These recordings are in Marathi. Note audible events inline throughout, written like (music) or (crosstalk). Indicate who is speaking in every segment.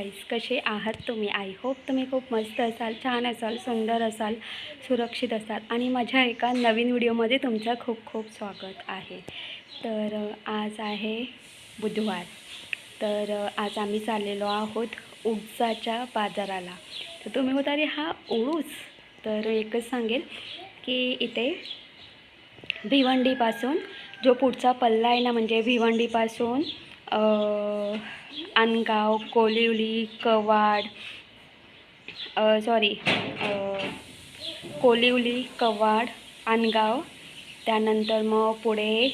Speaker 1: मॉर्निंग गाईज कसे आहात तुम्ही? आय होप तुम्ही खूप मस्त असाल छान असाल सुंदर असाल सुरक्षित असाल. आणि माझ्या एका नवीन व्हिडिओमध्ये तुमचं खूप खूप स्वागत आहे. तर आज आहे बुधवार. तर आज आम्ही चाललेलो आहोत उडसाच्या बाजाराला. तर तुम्ही होता हा उडूस तर एकच सांगेल की इथे भिवंडीपासून जो पुढचा पल्ला आहे ना म्हणजे भिवंडीपासून अ, अनगाव कोलिवली कवाड सॉरी कोलिवली कवाड अनगाव त्यानंतर मग पुढे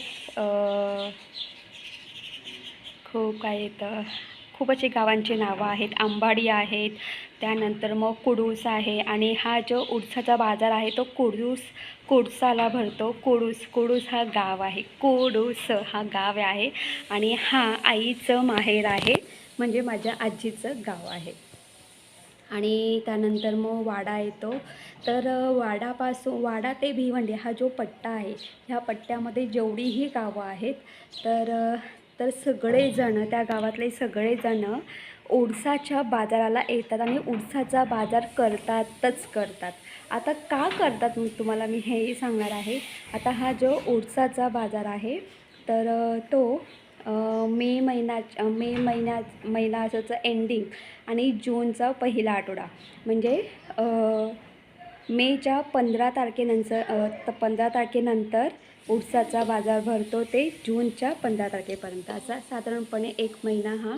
Speaker 1: खूप काय येतं? खूप असे गावांची नावं आहेत. आंबाडी आहेत. त्यानंतर मग कुडूस आहे. आणि हा जो उडसाचा बाजार आहे तो कुडूस कोडसाला भरतो. कोडूस कोडूस हा गाव आहे. कोडूस हा गाव आहे आणि हा आईचं माहेर आहे. म्हणजे माझ्या आजीचं गाव आहे. आणि त्यानंतर मग वाडा येतो. तर वाडापासून वाडा ते भिवंडी हा जो पट्टा आहे ह्या पट्ट्यामध्ये जेवढीही गावं आहेत तर तर सगळेजण त्या गावातले सगळेजण उडसाच्या बाजाराला येतात आणि उडसाचा बाजार करतातच करतात. आता का करतात मी तुम्हाला मी हेही सांगणार आहे. आता हा जो ओरसाचा बाजार आहे तर तो मे महिन्या मे महिन्या महिन्याचं एंडिंग आणि जूनचा पहिला आठवडा. म्हणजे मेच्या पंधरा तारखेनंतर त पंधरा तारखेनंतर उडसाचा बाजार भरतो ते जूनच्या पंधरा तारखेपर्यंत. असा साधारणपणे एक महिना हा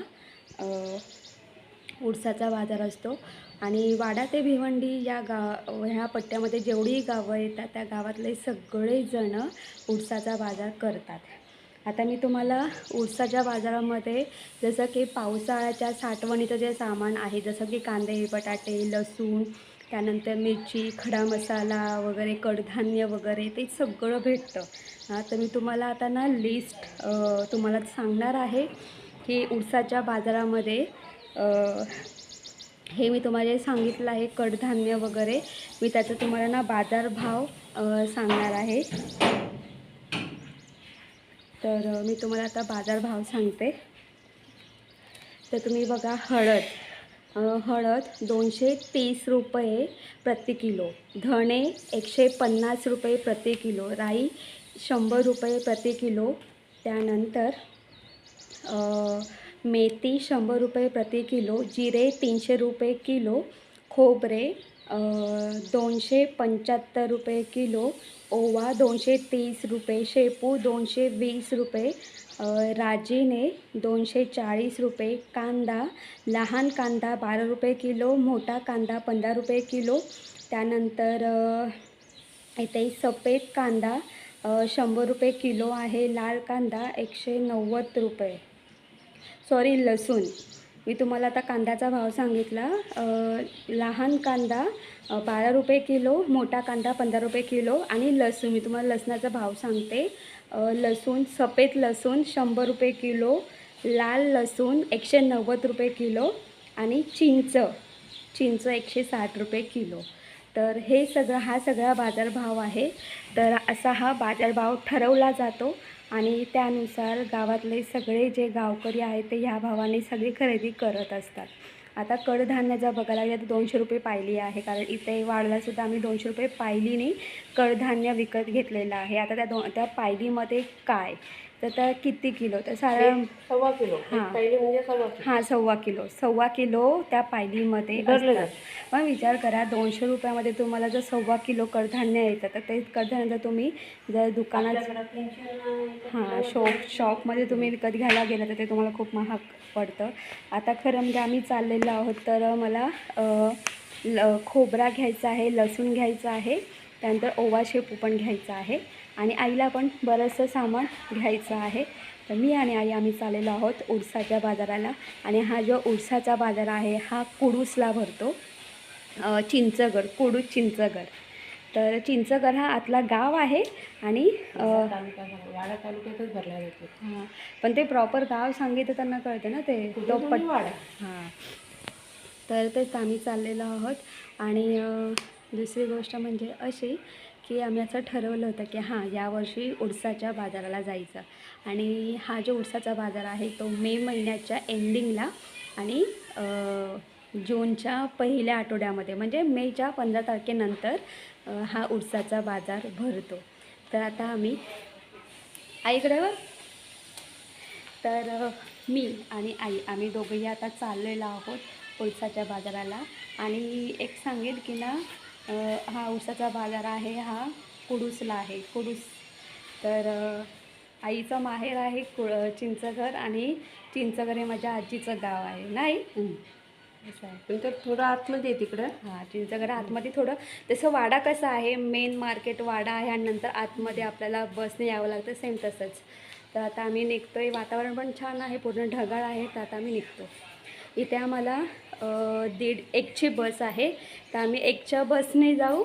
Speaker 1: उडसाचा बाजार असतो. आणि वाडा ते भिवंडी या गा ह्या पट्ट्यामध्ये जेवढी गावं येतात त्या गावातले सगळेजण उडसाचा बाजार करतात. आता मी तुम्हाला उडसाच्या बाजारामध्ये जसं की पावसाळ्याच्या साठवणीचं जे सामान आहे जसं की कांदे बटाटे लसूण त्यानंतर मिरची खडा मसाला वगैरे कडधान्य वगैरे ते सगळं भेटतं. हां तर मी तुम्हाला आता ना लिस्ट तुम्हाला सांगणार आहे की उडसाच्या बाजारामध्ये हे मी तुम्हाला सांगितलं आहे कडधान्य वगैरे. मी त्याचा तुम्हाला ना बाजारभाव सांगणार आहे. तर मी तुम्हाला आता बाजारभाव सांगते. तर तुम्ही बघा हळद. हळद दोनशे तीस रुपये प्रति किलो. धणे एकशे पन्नास रुपये प्रति किलो. राई शंभर रुपये प्रति किलो. त्यानंतर मेथी शंभर रुपये प्रति किलो जिरे तीनशे रुपये किलो खोबरे दोनशे पंच्याहत्तर रुपये किलो ओवा दोनशे तीस रुपये शेपू दोनशे वीस रुपये राजीने दोनशे चाळीस रुपये कांदा लहान कांदा बारा रुपये किलो मोठा कांदा पंधरा रुपये किलो त्यानंतर इथे सफेद कांदा शंभर रुपये किलो आहे लाल कांदा एकशे नव्वद रुपये. सॉरी लसूण. मी तुम्हाला आता कांद्याचा भाव सांगितला. लहान कांदा बारा रुपये किलो मोठा कांदा पंधरा रुपये किलो आणि लसूण. मी तुम्हाला लसणाचा भाव सांगते. लसूण सफेद लसूण शंभर रुपये किलो लाल लसूण एकशे नव्वद रुपये किलो आणि चिंच. चिंच एकशे साठ रुपये किलो. तर हे सगळं हा सगळा बाजारभाव आहे. तर असा हा बाजारभाव ठरवला जातो. आणि त्यानुसार गावातले सगळे जे गावकरी आहेत ते ह्या भावाने सगळी खरेदी करत असतात. आता कडधान्य जर बघायला गेलं तर दोनशे रुपये पायली आहे. कारण इथे वाढलासुद्धा आम्ही दोनशे रुपये पायलीने कडधान्य विकत घेतलेलं आहे. आता त्या दो त्या पायलीमध्ये काय? तर त्या किती किलो? तर साधारण
Speaker 2: सव्वा किलो.
Speaker 1: हां.
Speaker 2: म्हणजे सव्वा किलो.
Speaker 1: हां सव्वा किलो. सव्वा किलो त्या पायलीमध्ये. पण विचार करा दोनशे रुपयामध्ये तुम्हाला जर सव्वा किलो कडधान्य येतं तर ते कडधान्य जर तुम्ही जर दुकानात हां शॉप शॉपमध्ये तुम्ही विकत घ्यायला गेलं तर ते तुम्हाला खूप महाग पडतं. आता खरं म्हणजे आम्ही चाललेलो आहोत तर मला ल खोबरा घ्यायचा आहे लसूण घ्यायचं आहे त्यानंतर ओवा शेपू पण घ्यायचा आहे. आणि आईला पण बरंचसं सामान घ्यायचं आहे. तर मी आणि आई आम्ही चाललेलो आहोत उडसाच्या बाजाराला. आणि हा जो उडसाचा बाजार आहे हा कुडूसला भरतो. चिंचगड कुडूस चिंचगड. तर चिंचगड हा आतला गाव आहे आणि.
Speaker 2: वाडा तालुक्यातच भरला जातो.
Speaker 1: हां. पण ते प्रॉपर गाव सांगितलं त्यांना कळते ना ते. तो
Speaker 2: कुठून
Speaker 1: पट
Speaker 2: वाडा?
Speaker 1: हां. तर तेच आम्ही चाललेलो आहोत. आणि दुसरी गोष्ट म्हणजे अशी की आम्ही असं ठरवलं होतं की हां यावर्षी उडसाच्या बाजाराला जायचं. आणि हा जो उडसाचा बाजार आहे तो मे महिन्याच्या एंडिंगला आणि जूनच्या पहिल्या आठवड्यामध्ये म्हणजे मेच्या पंधरा तारखेनंतर हा उडसाचा बाजार भरतो. तर आता आम्ही आईकडे तर मी आणि आई आम्ही दोघंही आता चाललेलो आहोत उडसाच्या बाजाराला. आणि एक सांगेल की ना हा उरसाचा बाजार आहे हा कुडूसला आहे कुडूस. तर आईचं माहेर आहे कु चिंचघर आणि चिंचघर हे माझ्या आजीचं गाव आहे नाही? असं आहे.
Speaker 2: पण तर थोडं आतमध्ये आहे तिकडं.
Speaker 1: हां चिंचगड आतमध्ये थोडं. तसं वाडा कसं आहे? मेन मार्केट वाडा आहे आणि नंतर आतमध्ये आपल्याला बसने यावं लागतं सेम तसंच. तर आता आम्ही निघतोय. वातावरण पण छान आहे पूर्ण ढगाळ आहे तर आता आम्ही निघतो इथे आम्हाला दीड एकची बस आहे. तर आम्ही एकच्या बसने जाऊ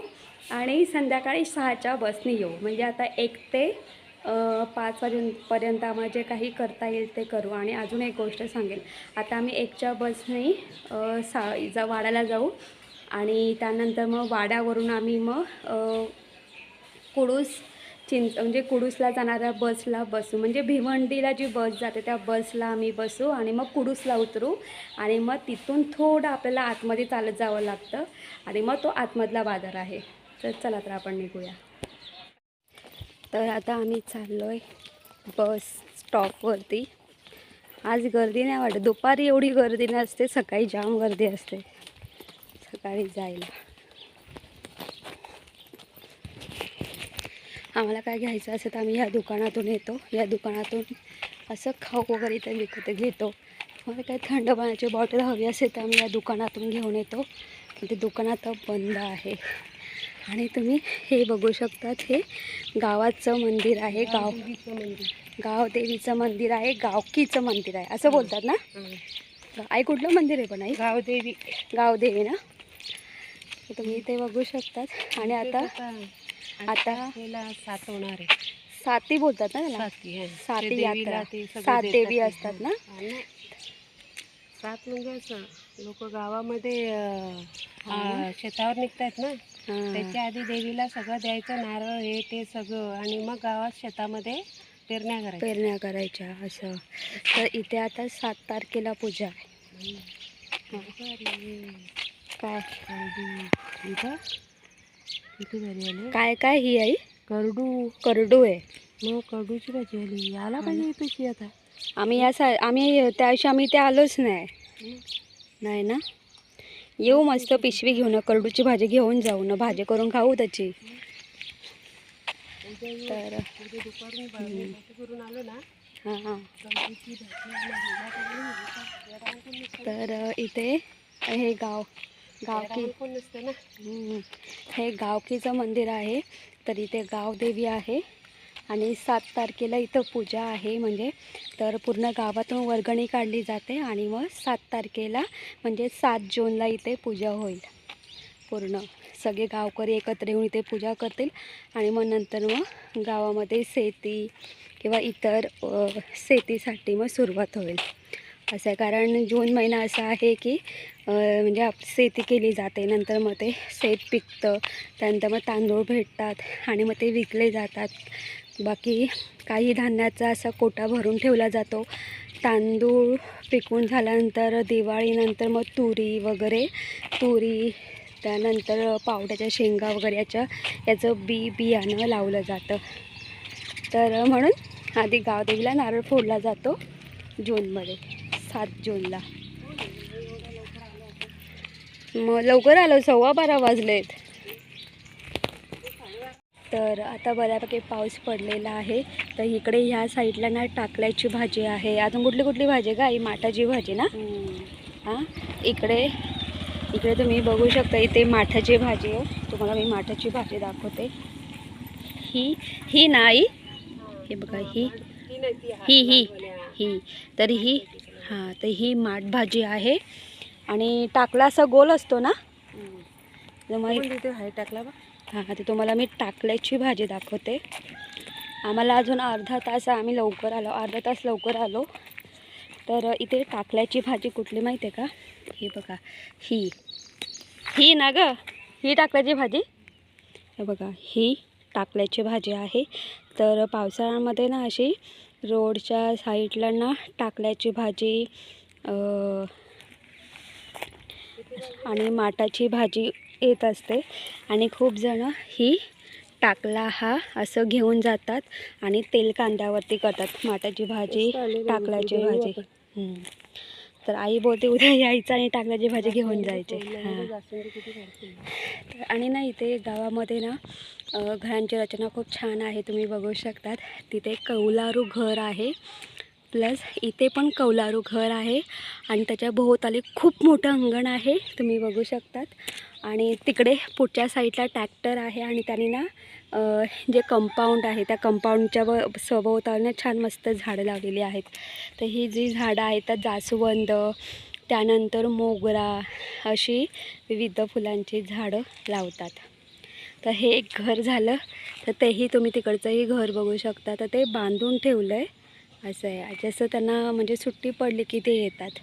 Speaker 1: आणि संध्याकाळी सहाच्या बसने येऊ. म्हणजे आता एक ते पाच वाजेपर्यंत आम्हाला जे काही करता येईल ते करू. आणि अजून एक गोष्ट सांगेल आता आम्ही एकच्या बसने सा जा वाड्याला जाऊ. आणि त्यानंतर मग वाड्यावरून आम्ही मग कुडूस चिंच म्हणजे कुडूसला जाणाऱ्या बसला बसू. म्हणजे भिवंडीला जी बस जाते त्या बसला आम्ही बसू आणि मग कुडूसला उतरू. आणि मग तिथून थोडं आपल्याला आतमध्ये चालत जावं लागतं आणि मग तो आतमधला बाजार आहे. तर चला तर आपण निघूया. तर आता आम्ही चाललो आहे बस स्टॉपवरती. आज गर्दी नाही वाटत. दुपारी एवढी गर्दी नसते सकाळी जाम गर्दी असते. सकाळी जायला. आम्हाला काय घ्यायचं असेल तर आम्ही या दुकानातून येतो. या दुकानातून असं खाऊ वगैरे इथे विकत घेतो. मला काही थंड पाण्याची बॉटल हवी असेल तर आम्ही या दुकानातून घेऊन येतो. ते दुकान आता बंद आहे. आणि तुम्ही हे बघू शकतात हे गावाचं मंदिर आहे. गाव
Speaker 2: देवीचं मंदिर.
Speaker 1: गाव देवीचं मंदिर आहे. गावकीचं मंदिर आहे. असं बोलतात ना. आई कुठलं मंदिर आहे पण आई?
Speaker 2: गावदेवी.
Speaker 1: गावदेवी ना? तुम्ही इथे बघू शकतात. आणि आता आता
Speaker 2: सात होणार आहे.
Speaker 1: साती बोलतात ना त्याला?
Speaker 2: साती
Speaker 1: यात्रा. सात देवी. असतात ना?
Speaker 2: सात म्हणजे असं लोक गावामध्ये अं,
Speaker 1: हा.
Speaker 2: शेतावर निघतात ना. त्याच्या आधी देवीला सगळं द्यायचं नारळ हे ते सगळं. आणि मग गावात शेतामध्ये पेरण्या करायच्या.
Speaker 1: पेरण्या करायच्या असं. तर इथे आता सात तारखेला पूजा आहे. काय?
Speaker 2: इथं किती आले
Speaker 1: काय काय ही आई?
Speaker 2: करडू.
Speaker 1: करडू आहे.
Speaker 2: मग करडूची भाजी आली? याला पाहिजे तुझी आता?
Speaker 1: आम्ही या सा आम्ही त्या दिवशी आम्ही ते आलोच नाही. नाही ना? येऊ मस्त पिशवी घेऊन करडूची भाजी घेऊन जाऊ ना. भाजी करून खाऊ त्याची. तर
Speaker 2: करून आलो ना
Speaker 1: हां हां. तर इथे हे गाव. गावकी
Speaker 2: कोण नसतं ना.
Speaker 1: हम्म. हे गावकीचं मंदिर आहे तर इथे गावदेवी आहे. आणि सात तारखेला इथं पूजा आहे म्हणजे तर पूर्ण गावातून वर्गणी काढली जाते आणि मग सात तारखेला म्हणजे सात जूनला इथे पूजा होईल. पूर्ण सगळे गावकरी एकत्र येऊन इथे पूजा करतील. आणि मग नंतर मग गावामध्ये शेती किंवा इतर शेतीसाठी मग सुरुवात होईल. असं आहे. कारण जून महिना असा आहे की म्हणजे आप शेती केली जाते. नंतर मग ते शेत पिकतं. त्यानंतर मग तांदूळ भेटतात आणि मग ते विकले जातात. बाकी काही धान्याचा असा कोटा भरून ठेवला जातो. तांदूळ पिकून झाल्यानंतर दिवाळीनंतर मग तुरी वगैरे. तुरी त्यानंतर पावट्याच्या शेंगा वगैरे याच्या याचं बी बियाणं लावलं जातं. तर म्हणून आधी गावदेवीला नारळ फोडला जातो जूनमध्ये. सात जूनला. मग लवकर आलो सव्वा बारा वाजलेत. तर आता बऱ्यापैकी पाऊस पडलेला आहे. तर इकडे ह्या साईडला ना टाकल्याची भाजी आहे. अजून कुठली कुठली भाजी आहे का आई? माठाची भाजी ना? हां? इकडे इकडे तुम्ही बघू शकता इथे माठाची भाजी आहे. तुम्हाला मी माठाची भाजी दाखवते. ही ही ना आई? हे बघा ही
Speaker 2: ही.
Speaker 1: ही ही. ही. तर ही हां तर ही माठ भाजी आहे. आणि टाकला असा गोल असतो ना? तर मग
Speaker 2: टाकला
Speaker 1: हां ते तुम्हाला मी टाकल्याची भाजी दाखवते. आम्हाला अजून अर्धा तास आम्ही लवकर आलो अर्धा तास लवकर आलो. तर इथे टाकल्याची भाजी कुठली माहिती आहे का? ही बघा ही. ही ना ग ही टाकल्याची भाजी. हे बघा ही टाकल्याची भाजी आहे. तर पावसाळ्यामध्ये ना अशी रोडच्या साईडला ना टाकल्याची भाजी आणि माटाची भाजी येत असते. आणि खूप जणं ही टाकला हा असं घेऊन जातात आणि तेल कांद्यावरती करतात. माटाची भाजी टाकल्याची भाजी. तर आई बोलते उद्या यायचं आणि टाकल्याची भाजी घेऊन जायचे. हां. तर आणि ना इथे गावामध्ये ना घरांची रचना खूप छान आहे तुम्ही बघू शकतात. तिथे कौलारू घर आहे प्लस इथे पण कौलारू घर आहे आणि त्याच्या भोवताली खूप मोठं अंगण आहे तुम्ही बघू शकतात. आणि तिकडे पुढच्या साईडला ट्रॅक्टर आहे आणि त्यांनी ना जे कंपाऊंड आहे त्या कंपाऊंडच्या व सभोवतालनं छान मस्त झाडं लावलेली आहेत. तर ही जी झाडं आहेत तर जास्वंद त्यानंतर मोगरा अशी विविध फुलांची झाडं लावतात. तर हे एक घर झालं. तर तेही तुम्ही तिकडचंही घर बघू शकता. तर ते बांधून ठेवलं आहे असं आहे. जसं त्यांना म्हणजे सुट्टी पडली की ते येतात.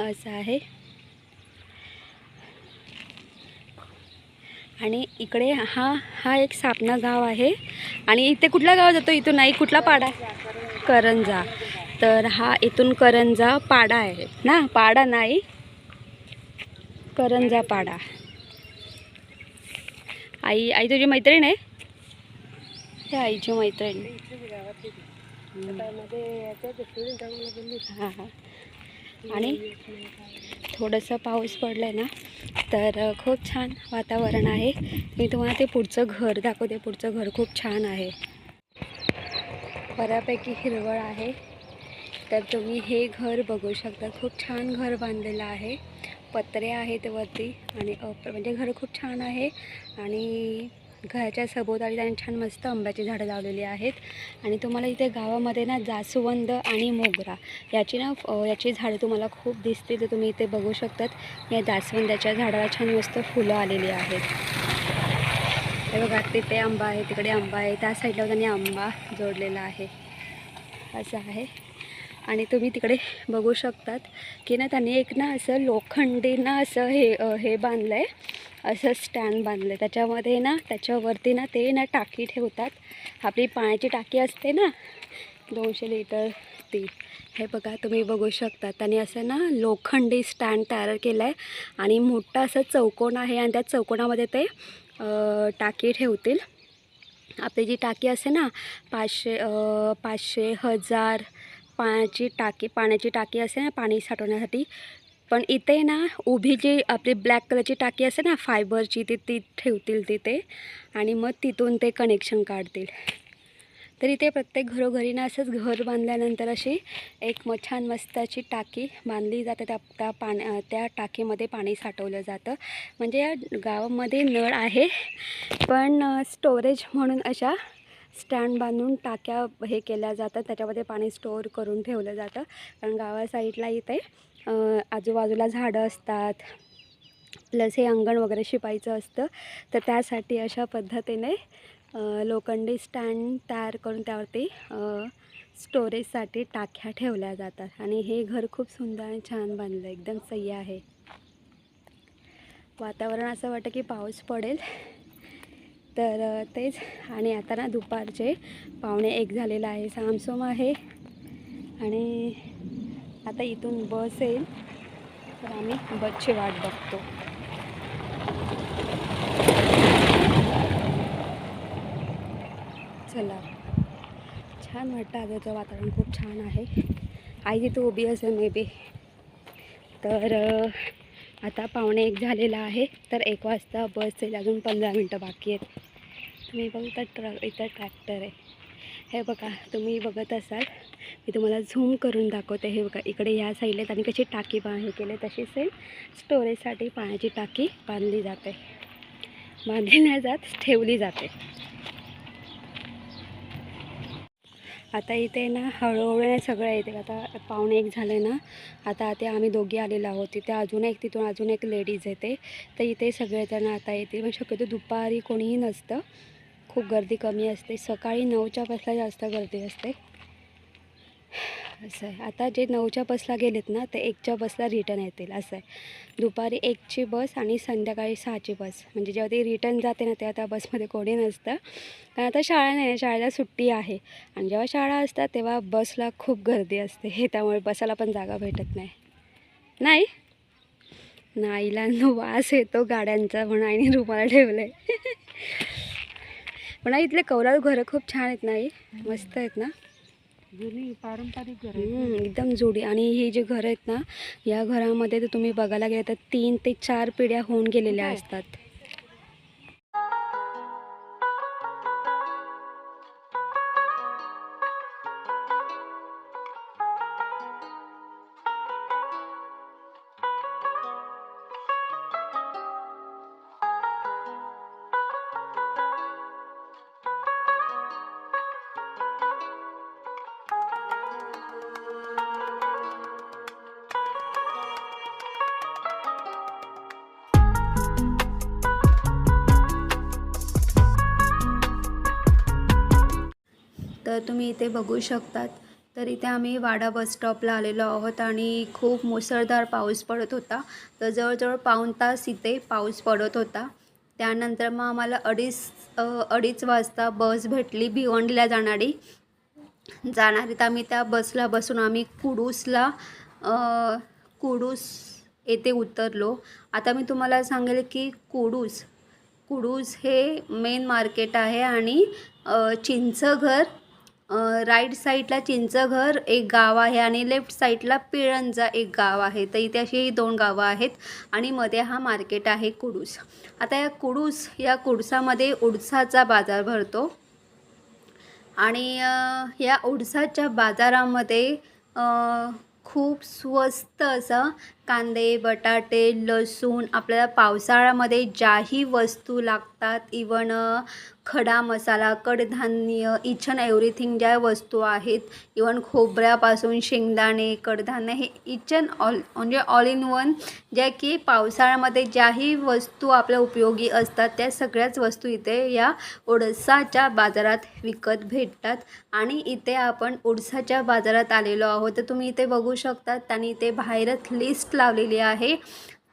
Speaker 1: असं आहे. आणि इकडे हा हा एक सापना गाव आहे. आणि इथे कुठला गाव जातो? इथून नाही कुठला पाडा करंजा. तर हा इथून करंजा पाडा आहे ना? पाडा नाही. करंजा पाडा. आई आई तुझी मैत्रीण आहे? हे आईची मैत्रीण. हां हां. आणि? थोडंसं पाऊस पडलं आहे ना तर खूप छान वातावरण आहे. मी तुम्हाला ते पुढचं घर दाखवते. पुढचं घर खूप छान आहे. बऱ्यापैकी हिरवळ आहे. तर तुम्ही हे घर बघू शकता. खूप छान घर बांधलेलं आहे. पत्रे आहेत वरती आणि अप म्हणजे घर खूप छान आहे. आणि घराच्या सभोवताली त्यांनी छान मस्त आंब्याची झाडं लावलेली आहेत. आणि तुम्हाला इथे गावामध्ये ना जास्वंद आणि मोगरा याची ना याची झाडं तुम्हाला खूप दिसतील तर तुम्ही इथे बघू शकतात. या जास्वंदाच्या झाडाला छान मस्त फुलं आलेली आहेत. हे बघा तिथे आंबा आहे तिकडे आंबा आहे. त्या साईडला त्यांनी आंबा जोडलेला आहे. असं आहे. आणि तुम्ही तिकडे बघू शकतात की ना त्यांनी एक ना असं लोखंडी ना असं हे हे बांधलं आहे असं स्टँड बांधलं आहे त्याच्यामध्ये ना त्याच्यावरती ना ते ना टाकी ठेवतात. आपली पाण्याची टाकी असते ना दोनशे लिटर ती. हे बघा तुम्ही बघू शकता. त्यांनी असं ना लोखंडी स्टँड तयार केलं आहे आणि मोठा असं चौकोन आहे आणि त्या चौकोनामध्ये ते टाकी ठेवतील. आपली जी टाकी असते ना पाचशे पाचशे हजार पाण्याची टाकी पाण्याची टाकी असते ना पाणी साठवण्यासाठी पण इथे ना उभी जी आपली ब्लॅक कलरची टाकी असते ना फायबरची ती ती ठेवतील तिथे. आणि मग तिथून ते कनेक्शन काढतील. तर इथे प्रत्येक घरोघरी ना असंच घर बांधल्यानंतर अशी एक म छान मस्त अशी टाकी बांधली जाते. त्या त्या पाण्या त्या टाकीमध्ये पाणी साठवलं जातं. म्हणजे या गावामध्ये नळ आहे पण स्टोरेज म्हणून अशा स्टँड बांधून टाक्या हे केल्या जातात. त्याच्यामध्ये पाणी स्टोअर करून ठेवलं जातं. कारण गावा साईडला इथे आजूबाजूला झाडं असतात. प्लस हे अंगण वगैरे शिपायचं असतं. तर त्यासाठी अशा पद्धतीने लोखंडी स्टँड तयार करून त्यावरती स्टोरेजसाठी टाक्या ठेवल्या जातात. आणि हे घर खूप सुंदर आणि छान बांधलं एकदम सह्य आहे. वातावरण असं वाटतं की पाऊस पडेल. तर तेच. आणि आता ना दुपारचे पावणे एक झालेलं आहे. सामसोम आहे. आणि आता इथून बस येईल. तर आम्ही बसची वाट बघतो. चला. छान वाटतं आजचं वातावरण. खूप छान आहे. आई तिथं उभी असेल मे बी तर आता पावणे एक झालेला आहे. तर एक वाजता बस येईल. अजून पंधरा मिनटं बाकी आहेत. तुम्ही बघता ट्र इथं ट्रॅक्टर आहे. हे बघा तुम्ही बघत असाल. मी तुम्हाला झूम करून दाखवते. हे बघा इकडे ह्या साईडला त्यांनी कशी टाकी बा हे केले तशी सेम स्टोरेजसाठी पाण्याची टाकी बांधली जाते. बांधली नाही जात ठेवली जाते. आता इथे ना हळूहळू नाही सगळं येते. आता पाहुणे एक झाले ना आता ते आम्ही दोघी आलेलो आहोत. तिथे अजून एक तिथून अजून एक लेडीज येते. तर इथे सगळेजण आता येतील. पण शक्यतो दुपारी कोणीही नसतं. खूप गर्दी कमी असते. सकाळी नऊच्या बसला जास्त गर्दी असते. असं आहे. आता जे नऊच्या बसला गेलेत ना ते एकच्या बसला रिटर्न येतील असं आहे. दुपारी एकची बस आणि संध्याकाळी सहाची बस. म्हणजे जेव्हा ती रिटर्न जाते ना तेव्हा त्या बसमध्ये कोणी नसतं. कारण आता शाळा नाही शाळेला सुट्टी आहे. आणि जेव्हा शाळा असतात तेव्हा बसला खूप गर्दी असते. हे त्यामुळे बसाला पण जागा भेटत नाही. नाही? नाईला वास येतो गाड्यांचा म्हणून आईने रुमाला ठेवलाय. पण इथले कौलारू घरं खूप छान आहेत नाही मस्त आहेत ना?
Speaker 2: जुनी पारंपरिक घर
Speaker 1: हम्म, एकदम जोडी. आणि ही जी घरं आहेत ना या घरामध्ये तर तुम्ही बघायला गेलं तर तीन ते चार पिढ्या होऊन गेलेल्या
Speaker 2: हो.
Speaker 1: असतात. तुम्ही इथे बघू शकतात. तर इथे आम्ही वाडा बस स्टॉपला आलेलो आहोत आणि खूप मुसळधार पाऊस पडत होता. तर जवळजवळ पाऊण तास इथे पाऊस पडत होता. त्यानंतर मग आम्हाला अडीच अडीच वाजता बस भेटली भिवंडीला जाणारी. जाणारी तर आम्ही त्या बसला बसून आम्ही कुडूसला कुडूस येथे उतरलो. आता मी तुम्हाला सांगेल की कुडूस कुडूस हे मेन मार्केट आहे आणि चिंचघर राईट साईडला चिंचघर एक गाव आहे आणि लेफ्ट साईडला पिळंजा एक गाव आहे. तर इथे अशी ही दोन गावं आहेत आणि मध्ये हा मार्केट आहे कुडूस. आता या कुडूस या कुडसामध्ये उडसाचा बाजार भरतो. आणि या उडसाच्या बाजारामध्ये खूप स्वस्त असं कांदे बटाटे लसूण आपल्याला पावसाळ्यामध्ये ज्याही वस्तू लागतात इवन खडा मसाला कडधान्य इच अँड एव्हरीथिंग ज्या वस्तू आहेत इवन खोबऱ्यापासून शेंगदाणे कडधान्य हे इच अँड ऑल म्हणजे ऑल इन वन ज्या की पावसाळ्यामध्ये ज्याही वस्तू आपल्या उपयोगी असतात त्या सगळ्याच वस्तू इथे या ओडसाच्या बाजारात विकत भेटतात. आणि इथे आपण ओडसाच्या बाजारात आलेलो आहोत तर तुम्ही इथे बघू शकतात त्यांनी इथे बाहेरच लिस्ट लावलेली आहे.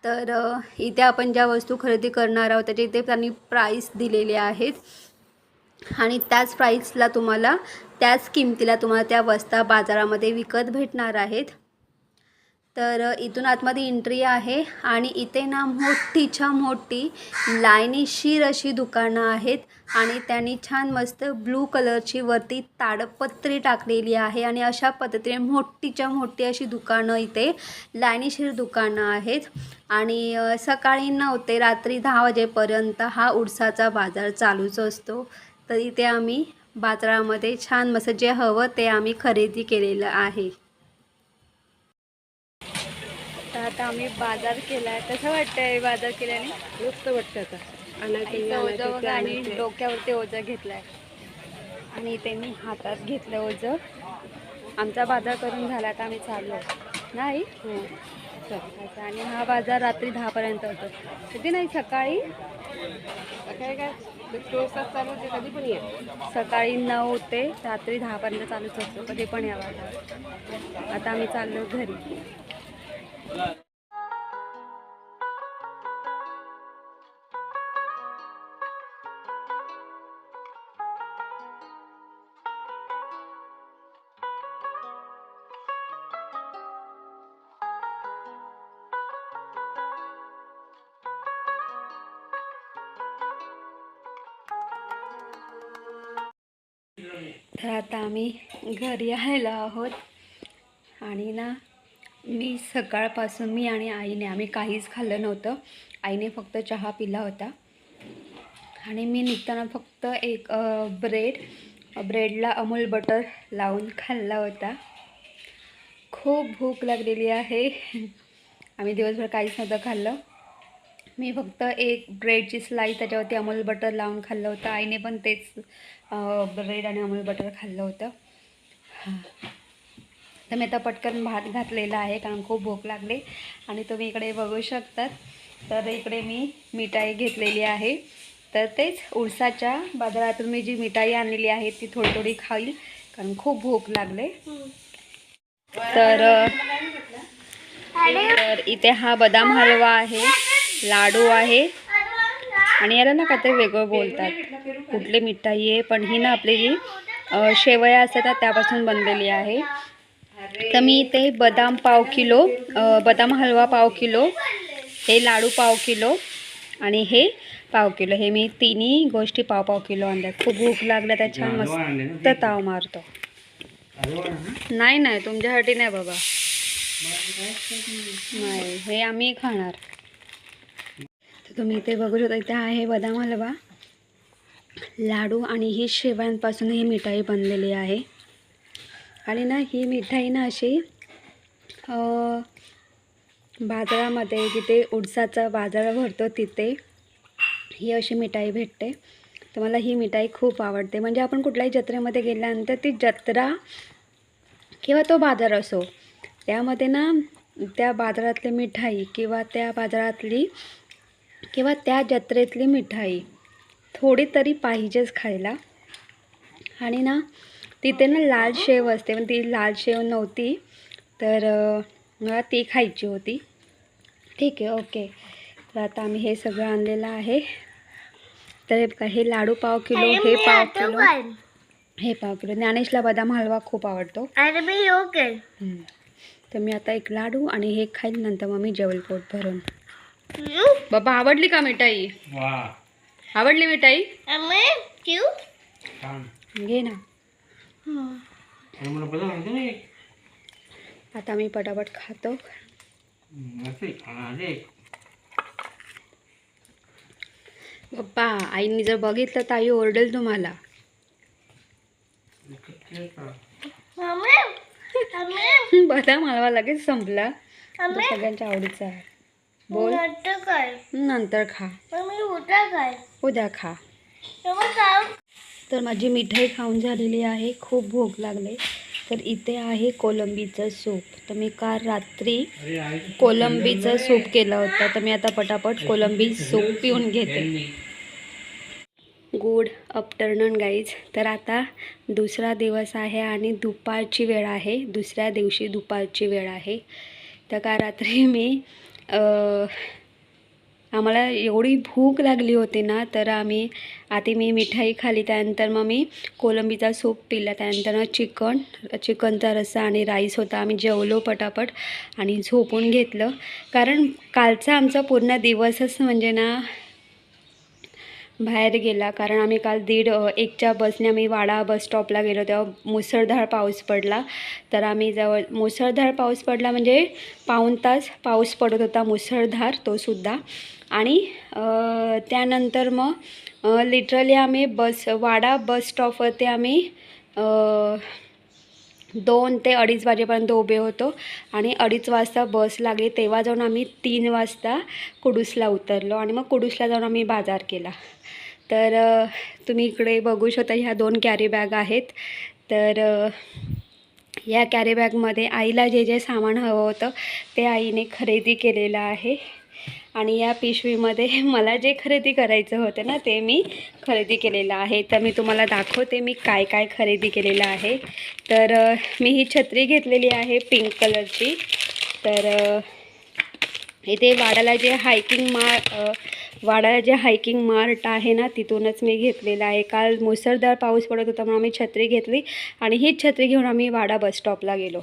Speaker 1: तर इथे आपण ज्या वस्तू खरेदी करणार आहोत त्याचे इथे त्यांनी प्राईस दिलेले आहेत. आणि त्याच प्राईसला तुम्हाला त्याच किमतीला तुम्हाला त्या वस्ता बाजारामध्ये विकत भेटणार आहेत. तर इथून आतमध्ये एंट्री आहे आणि इथे ना मोठीच्या मोठी लायनीशीर अशी दुकानं आहेत आणि त्यांनी छान मस्त ब्लू कलरची वरती ताडपत्री टाकलेली आहे आणि अशा पद्धतीने मोठीच्या मोठी अशी दुकानं इथे लायनीशीर दुकानं आहेत. आणि सकाळी नऊ ते रात्री दहा वाजेपर्यंत हा उडसाचा बाजार चालूच असतो. तर इथे आम्ही बाजारामध्ये छान मस्त जे हवं ते आम्ही खरेदी केलेलं आहे. आता आम्ही बाजार केला कसं वाटतंय बाजार केल्याने?
Speaker 2: मस्त वाटतं आता. आणायचं
Speaker 1: ओझं आणि. डोक्यावरती ओझं घेतलंय. आणि इथे मी हातात घेतलं ओझं. आमचा बाजार करून झाला आता आम्ही चाललो. नाही?
Speaker 2: हो.
Speaker 1: अच्छा आणि हा बाजार रात्री दहापर्यंत होतो. किती नाही? सकाळी?
Speaker 2: आता काय? काय ते चोवीस तास चालू होते कधी पण या.
Speaker 1: सकाळी नऊ ते रात्री दहापर्यंत चालूच असतो. कधी पण या बाजार आता आम्ही चाललो घरी. तर आता आम्ही घरी आलेलो आहोत. आणि ना मी सकाळपासून मी आणि आईने आम्ही काहीच खाल्लं नव्हतं. आईने फक्त चहा पिला होता. आणि मी निघताना फक्त एक ब्रेड ब्रेडला अमूल बटर लावून खाल्ला होता. खूप भूक लागलेली आहे. आम्ही दिवसभर काहीच नव्हतं खाल्लं. मी फक्त एक ब्रेडची स्लाईस त्याच्यावरती अमूल बटर लावून खाल्लं होतं. आईने पण तेच ब्रेड आणि अमूल बटर खाल्लं होतं. हां. तर मी आता पटकन भात घातलेला आहे कारण खूप भूक लागली. आणि तुम्ही इकडे बघू शकतात. तर इकडे मी मिठाई घेतलेली आहे. तर तेच उडसाच्या बाजारातून मी जी मिठाई आणलेली आहे ती थोडी थोडी खाईल कारण खूप भूक लागले. तर तर इथे हा बदाम हलवा आहे लाडू आहे. आणि याला ना काहीतरी वेगळं बोलतात. कुठली मिठाई आहे पण ही ना आपली जी शेवया असतात त्यापासून बनलेली आहे. तर मी इथे बदाम पाव किलो बदाम हलवा पाव किलो हे लाडू पाव किलो आणि हे पाव किलो. हे मी तिन्ही गोष्टी पाव पाव किलो आणल्या खूप भूक लागल्या त्या छान मस्त ताव मारतो. नाही नाही तुमच्यासाठी नाही बाबा. नाही हे आम्ही खाणार. तर तुम्ही इथे बघू शकता इथे आहे बदाम हलवा. लाडू आणि ही शेवांपासून ही मिठाई बनलेली आहे. आणि ना ही मिठाई ना अशी बाजारामध्ये जिथे उडसाचा बाजार भरतो तिथे ही अशी मिठाई भेटते. तर मला ही मिठाई खूप आवडते. म्हणजे आपण कुठल्याही जत्रेमध्ये गेल्यानंतर ती जत्रा किंवा तो बाजार असो त्यामध्ये ना त्या बाजारातली मिठाई किंवा त्या बाजारातली किंवा त्या जत्रेतली मिठाई थोडी तरी पाहिजेच खायला. आणि ना तिथे ना लाल शेव असते पण ती लाल शेव नव्हती. तर मला ती खायची होती. ठीक आहे ओके. तर आता आम्ही हे सगळं आणलेलं आहे. तर हे बघा हे लाडू पाव किलो हे पाव किलो. हे पाव किलो. ज्ञानेशला बदाम हलवा खूप आवडतो. तर मी आता एक लाडू आणि हे खाईल नंतर मग मी जेवल पोट भरून. बाबा आवडली का मिठाई?
Speaker 3: वा.
Speaker 1: आवडली मिठाई? घे ना. आता मी पटापट खातो. पप्पा आईने जर बघितलं तर आई ओरडेल तुम्हाला. (laughs) बदाम हलवा लगेच संपला. सगळ्यांच्या आवडीचा आहे. बोल.
Speaker 4: नंतर
Speaker 1: खा.
Speaker 4: उद्या काय
Speaker 1: उद्या खा. तर माझी मिठाई खाऊन झालेली आहे. खूप भूक लागले. तर इथे आहे कोलंबीचं सूप. तर मी काल रात्री कोलंबीचं सूप केलं होतं. तर मी आता पटापट कोलंबी सूप पिऊन घेते. गुड आफ्टरनून गाईज तर आता दुसरा दिवस आहे आणि दुपारची वेळ आहे. दुसऱ्या दिवशी दुपारची वेळ आहे. तर का रात्री मी आम्हाला एवढी भूक लागली होती ना तर आम्ही आधी मी मिठाई खाली त्यानंतर मग मी कोलंबीचा सूप पिला त्यानंतर चिकन चिकनचा रस्सा आणि राईस होता. आम्ही जेवलो पटापट आणि झोपून घेतलं. कारण कालचा आमचा पूर्ण दिवसच म्हणजे ना बाहेर गेला. कारण आम्ही काल दीड एकच्या बसने आम्ही वाडा बस स्टॉपला गेलो. तेव्हा मुसळधार पाऊस पडला. तर आम्ही जवळ मुसळधार पाऊस पडला म्हणजे पाऊण तास पाऊस पडत होता मुसळधार तोसुद्धा आणि त्यानंतर मग लिटरली आम्ही बस वाडा बस स्टॉपवरती आम्ही दोन ते अडीच वाजेपर्यंत उभे होतो आणि अडीच वाजता बस लागली. तेव्हा जाऊन आम्ही तीन वाजता कुडूसला उतरलो आणि मग कुडूसला जाऊन आम्ही बाजार केला. तर तुम्ही इकडे बघू शकता ह्या दोन कॅरी बॅग आहेत. तर या कॅरी बॅगमध्ये आईला जे जे सामान हवं होतं ते आईने खरेदी केलेलं आहे. आणि या पिशवीमध्ये (laughs) मला जे खरेदी करायचं होतं ना ते मी खरेदी केलेलं आहे. तर मी तुम्हाला दाखवते मी काय काय खरेदी केलेलं आहे. तर मी ही छत्री घेतलेली आहे पिंक कलरची. तर इथे वाडाला जे हायकिंग मार वाडाला जे हायकिंग मार्ट आहे ना तिथूनच मी घेतलेलं आहे. काल मुसळधार पाऊस पडत होता म्हणून आम्ही छत्री घेतली आणि हीच छत्री घेऊन आम्ही वाडा बसस्टॉपला गेलो.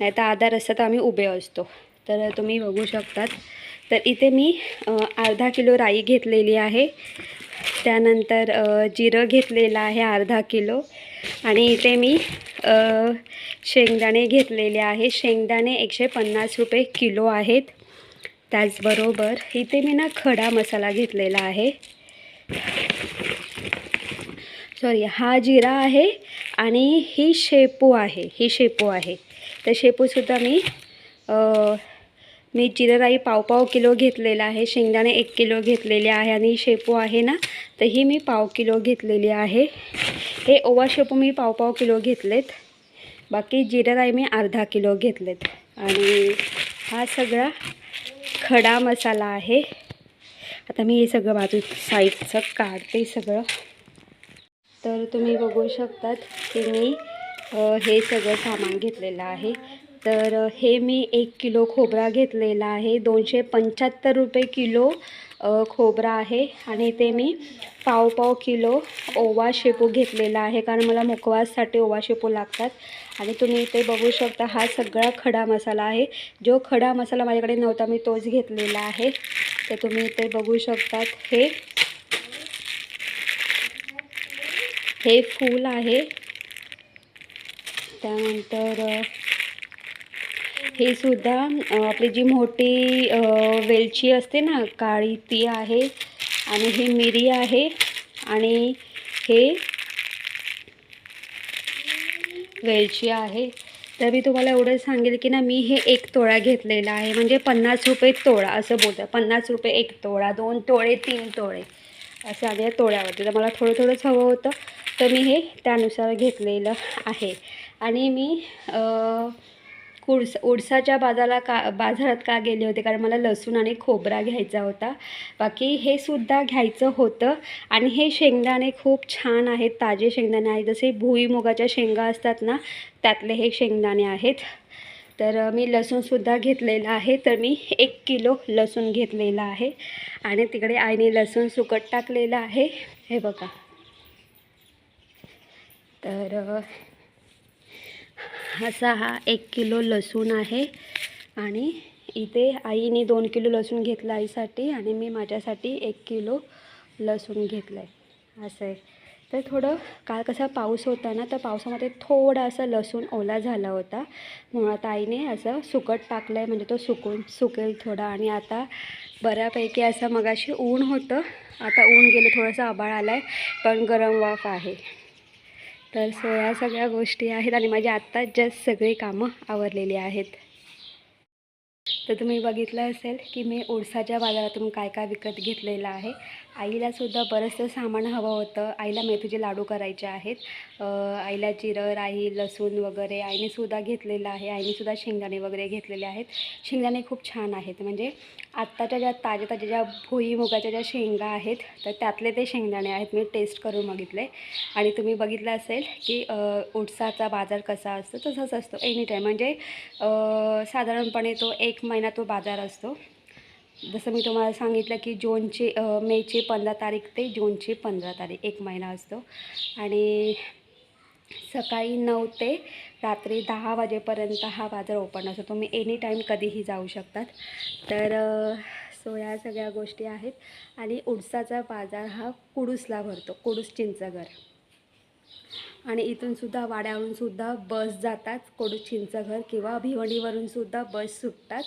Speaker 1: नाही तर आधा रस्त्यात आम्ही उभे असतो. तर तुम्ही बघू शकतात. तर इथे मी अर्धा किलो राई घेतलेली आहे. त्यानंतर जिरं घेतलेलं आहे अर्धा किलो. आणि इथे मी शेंगदाणे घेतलेले आहे. शेंगदाणे एकशे पन्नास रुपये किलो आहेत. त्याचबरोबर इथे मी ना खडा मसाला घेतलेला आहे. सॉरी हा जिरा आहे आणि ही शेपू आहे. ही शेपू आहे. तर शेपूसुद्धा मी मी जिरं राई पाव पाव किलो घेतलेला आहे. शेंगदाणे एक किलो घेतलेले आहे आणि शेपू आहे ना तर ही मी पाव किलो घेतलेली आहे. हे ओवा शेपू मी पाव पाव किलो घेतलेत. बाकी जिरं राई मी अर्धा किलो घेतलेत. आणि हा सगळा खडा मसाला आहे. आता मी हे सगळं बाजू साईडचं काढते सगळं. तर तुम्ही बघू शकतात की मी हे सगळं सामान घेतलेलं आहे. तर हे मी एक किलो खोबरा घेतलेला आहे. दोनशे पंच्याहत्तर रुपये किलो खोबरा आहे. आणि ते मी पाव पाव किलो ओवा शेपू घेतलेला आहे. कारण मला मुखवाससाठी ओवा शेपू लागतात. आणि तुम्ही इथे बघू शकता हा सगळा खडा मसाला आहे. जो खडा मसाला माझ्याकडे नव्हता मी तोच घेतलेला आहे. तर तुम्ही इथे बघू शकतात हे हे फूल आहे. त्यानंतर हे सुद्धा आपली जी मोठी वेलची असते ना काळी ती आहे आणि हे मिरी आहे आणि हे वेलची आहे. तर मी तुम्हाला एवढं सांगेल की ना मी हे एक तोळा घेतलेला आहे. म्हणजे पन्नास रुपये तोळा असं बोलतात. पन्नास रुपये एक तोळा दोन तोळे तीन तोळे असं आले तोळ्यावरती. तर मला थोडं थोडंच हवं होतं. तर मी हे त्यानुसार घेतलेलं आहे. आणि मी अ, उडसाच्या बाजाराला का बाजारात का गेले होते? कारण मला लसूण आणि खोबरा घ्यायचा होता. बाकी हे सुद्धा घ्यायचं होतं. आणि हे शेंगदाणे खूप छान आहेत ताजे शेंगदाणे आहेत. जसे भुईमुगाच्या शेंगा असतात ना त्यातले हे शेंगदाणे आहेत. तर मी लसूणसुद्धा घेतलेला आहे. तर मी एक किलो लसूण घेतलेला आहे. आणि तिकडे आईने लसूण सुकट टाकलेलं आहे. हे बघा. तर असा हा एक किलो लसूण आहे. आणि इथे आईने दोन किलो लसूण घेतला आईसाठी आणि मी माझ्यासाठी एक किलो लसूण घेतलं आहे असं आहे. तर थोडं काल कसा पाऊस होता ना तर पावसामध्ये थोडा असं लसूण ओला झाला होता. म्हणून आता आईने असं सुकट टाकलं आहे म्हणजे तो सुकून सुकेल थोडा. आणि आता बऱ्यापैकी असं मगाशी ऊन होतं. आता ऊन गेलं थोडंसं आबाळ आला आहे पण गरम वाफ आहे. तर सो या सगळ्या गोष्टी आहेत आणि माझी आत्ताच जस्ट सगळी कामं आवरलेली आहेत. तर तुम्ही बघितलं असेल की मी उडसाच्या बाजारातून काय काय विकत घेतलेलं आहे. आईलासुद्धा बरंचसं सामान हवं होतं. आईला मेथीचे लाडू करायचे आहेत. आईला जिरं राई लसूण वगैरे आईनेसुद्धा घेतलेलं आहे. आईनेसुद्धा शेंगदाणे वगैरे घेतलेले आहेत. शेंगदाणे खूप छान आहेत. म्हणजे आत्ताच्या ज्या ताज्या ताज्या ज्या भुईमुगाच्या ज्या शेंगा आहेत तर त्यातले ते शेंगदाणे आहेत. मी टेस्ट करून बघितले. आणि तुम्ही बघितलं असेल की ओटसाचा बाजार कसा असतो तसाच असतो. एनी टाईम म्हणजे साधारणपणे तो एक महिना तो बाजार असतो. जसं मी तुम्हाला सांगितलं की जूनची मेचे मेची पंधरा तारीख ते जूनची पंधरा तारीख एक महिना असतो. आणि सकाळी नऊ ते रात्री दहा वाजेपर्यंत हा बाजार ओपन असतो. तुम्ही एनी टाईम कधीही जाऊ शकतात. तर सो या सगळ्या गोष्टी आहेत. आणि उडसाचा बाजार हा कुडूसला भरतो. कुडूस चिंचघर. आणि इथूनसुद्धा वाड्यावरूनसुद्धा बस जातात. कुडूस चिंचघर किंवा भिवंडीवरूनसुद्धा बस सुटतात.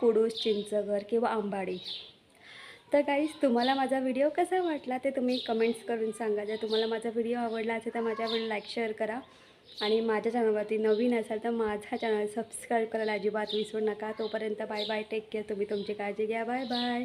Speaker 1: कुडूस चिंचघर किंवा आंबाडी. तर काहीच तुम्हाला माझा व्हिडिओ कसा वाटला ते तुम्ही कमेंट्स करून सांगा. जर तुम्हाला माझा व्हिडिओ आवडला असेल तर माझ्या व्हिडिओ लाईक शेअर करा. आणि माझ्या चॅनलवरती नवीन असाल तर माझा चॅनल सबस्क्राईब करायला अजिबात विसरू नका. तोपर्यंत बाय बाय टेक केअर तुम्ही तुमची काळजी घ्या. Bye bye